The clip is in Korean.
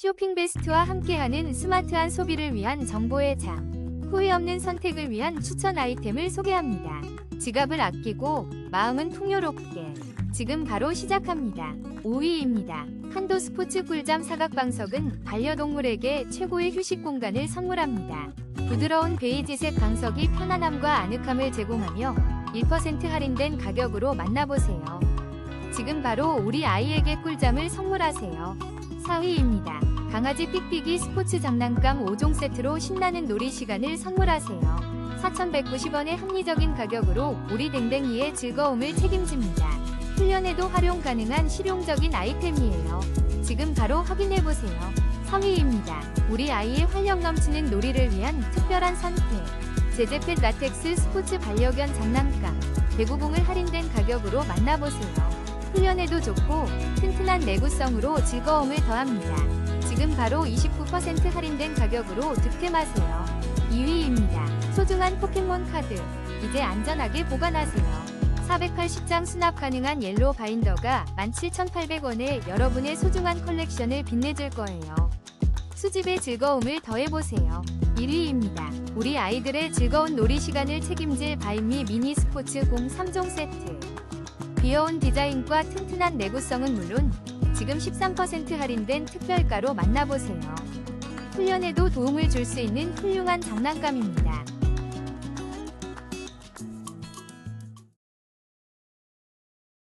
쇼핑 베스트와 함께하는 스마트한 소비를 위한 정보의 장. 후회 없는 선택을 위한 추천 아이템을 소개합니다. 지갑을 아끼고 마음은 풍요롭게. 지금 바로 시작합니다. 5위입니다. 한도 스포츠 꿀잠 사각방석은 반려동물에게 최고의 휴식 공간을 선물합니다. 부드러운 베이지색 방석이 편안함과 아늑함을 제공하며 1% 할인된 가격으로 만나보세요. 지금 바로 우리 아이에게 꿀잠을 선물하세요. 4위입니다. 강아지 삑삑이 스포츠 장난감 5종 세트로 신나는 놀이 시간을 선물하세요. 4,190원의 합리적인 가격으로 우리 댕댕이의 즐거움을 책임집니다. 훈련에도 활용 가능한 실용적인 아이템이에요. 지금 바로 확인해보세요. 3위입니다. 우리 아이의 활력 넘치는 놀이를 위한 특별한 선택. 제제펫 라텍스 스포츠 반려견 장난감. 대구봉을 할인된 가격으로 만나보세요. 훈련에도 좋고 튼튼한 내구성으로 즐거움을 더합니다. 지금 바로 29% 할인된 가격으로 득템하세요. 2위입니다. 소중한 포켓몬 카드. 이제 안전하게 보관하세요. 480장 수납 가능한 옐로 바인더가 17,800원에 여러분의 소중한 컬렉션을 빛내줄 거예요. 수집의 즐거움을 더해보세요. 1위입니다. 우리 아이들의 즐거운 놀이 시간을 책임질 바이미 미니 스포츠 공 3종 세트. 귀여운 디자인과 튼튼한 내구성은 물론 지금 13% 할인된 특별가로 만나보세요. 훈련에도 도움을 줄 수 있는 훌륭한 장난감입니다.